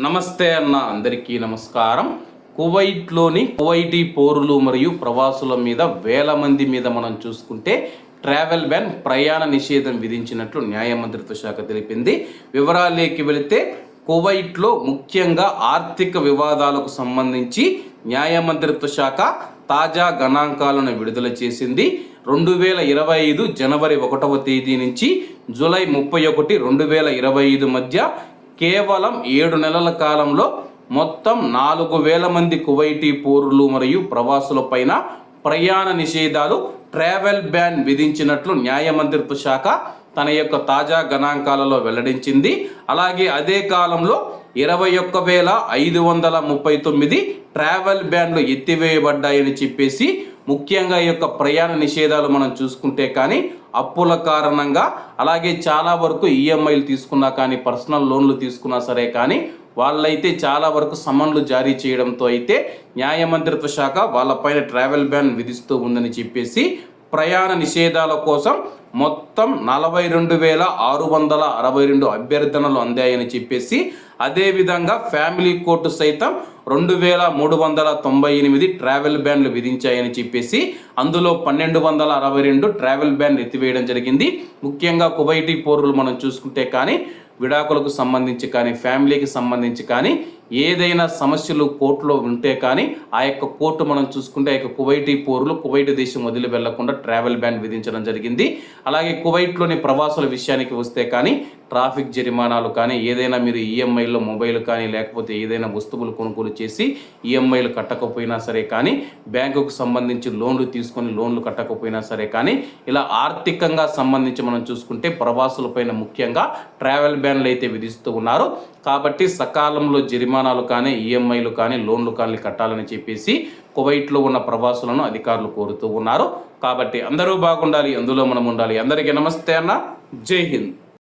నమస్తే అన్న అందరికీ నమస్కారం. కువైట్లోని కువైటీ పౌరులు మరియు ప్రవాసుల మీద వేల మంది మీద మనం చూసుకుంటే ట్రావెల్ బ్యాన్ ప్రయాణ నిషేధం విధించినట్లు న్యాయ మంత్రిత్వ శాఖ తెలిపింది. వివరాలేకి వెళితే కువైట్లో ముఖ్యంగా ఆర్థిక వివాదాలకు సంబంధించి న్యాయ మంత్రిత్వ శాఖ తాజా గణాంకాలను విడుదల చేసింది. రెండు వేల ఇరవై ఐదు జనవరి ఒకటవ తేదీ నుంచి జూలై ముప్పై ఒకటి రెండు వేల ఇరవై ఐదు మధ్య కేవలం ఏడు నెలల కాలంలో మొత్తం నాలుగు వేల మంది కువైటీ పౌరులు మరియు ప్రవాసులపైన ప్రయాణ నిషేధాలు ట్రావెల్ బ్యాన్ విధించినట్లు న్యాయ మంత్రిత్వ శాఖ తన యొక్క తాజా గణాంకాలలో వెల్లడించింది. అలాగే అదే కాలంలో ఇరవై ఒక్క వేల ఐదు వందల ముప్పై తొమ్మిది ట్రావెల్ బ్యాన్లు ఎత్తివేయబడ్డాయని చెప్పేసి ముఖ్యంగా ఈ యొక్క ప్రయాణ నిషేధాలు మనం చూసుకుంటే కానీ అప్పుల కారణంగా అలాగే చాలా వరకు ఈఎంఐలు తీసుకున్నా కానీ పర్సనల్ లోన్లు తీసుకున్నా సరే కానీ వాళ్ళైతే చాలా వరకు సమన్లు జారీ చేయడంతో అయితే న్యాయ మంత్రిత్వ శాఖ వాళ్ళపైన ట్రావెల్ బ్యాన్ విధిస్తూ ఉందని చెప్పేసి ప్రయాణ నిషేధాల కోసం మొత్తం నలభై రెండు వేల ఆరు వందల అరవై రెండు అభ్యర్థనలు అందాయని చెప్పేసి అదేవిధంగా ఫ్యామిలీ కోర్టు సైతం రెండు వేల మూడు వందల తొంభై ఎనిమిది ట్రావెల్ బ్యాన్లు విధించాయని చెప్పేసి అందులో పన్నెండు వందల అరవై రెండు ట్రావెల్ బ్యాన్ ఎత్తివేయడం జరిగింది. ముఖ్యంగా కువైటీ పౌరులు మనం చూసుకుంటే కానీ విడాకులకు సంబంధించి కానీ ఫ్యామిలీకి సంబంధించి కానీ ఏదైనా సమస్యలు కోర్టులో ఉంటే కానీ ఆ యొక్క కోర్టు మనం చూసుకుంటే ఆ యొక్క కువైటీ పౌరులు కువైట్ దేశం వదిలి వెళ్ళకుండా ట్రావెల్ బ్యాన్ విధించడం జరిగింది. అలాగే కువైట్లోని ప్రవాసుల విషయానికి వస్తే కానీ ట్రాఫిక్ జరిమానాలు కానీ ఏదైనా మీరు ఈఎంఐలో మొబైల్ కానీ లేకపోతే ఏదైనా వస్తువులు కొనుగోలు చేసి ఈఎంఐలు కట్టకపోయినా సరే కానీ బ్యాంకుకు సంబంధించి లోన్లు తీసుకొని లోన్లు కట్టకపోయినా సరే కానీ ఇలా ఆర్థికంగా సంబంధించి మనం చూసుకుంటే ప్రవాసులపైన ముఖ్యంగా ట్రావెల్ బ్యాన్లు అయితే విధిస్తూ ఉన్నారు. కాబట్టి సకాలంలో జరిమానాలు కానీ ఈఎంఐలు కానీ లోన్లు కానీ కట్టాలని చెప్పేసి కువైట్లో ఉన్న ప్రవాసులను అధికారులు కోరుతూ ఉన్నారు. కాబట్టి అందరూ బాగుండాలి అందులో మనం ఉండాలి. అందరికీ నమస్తే అన్న. జై హింద్.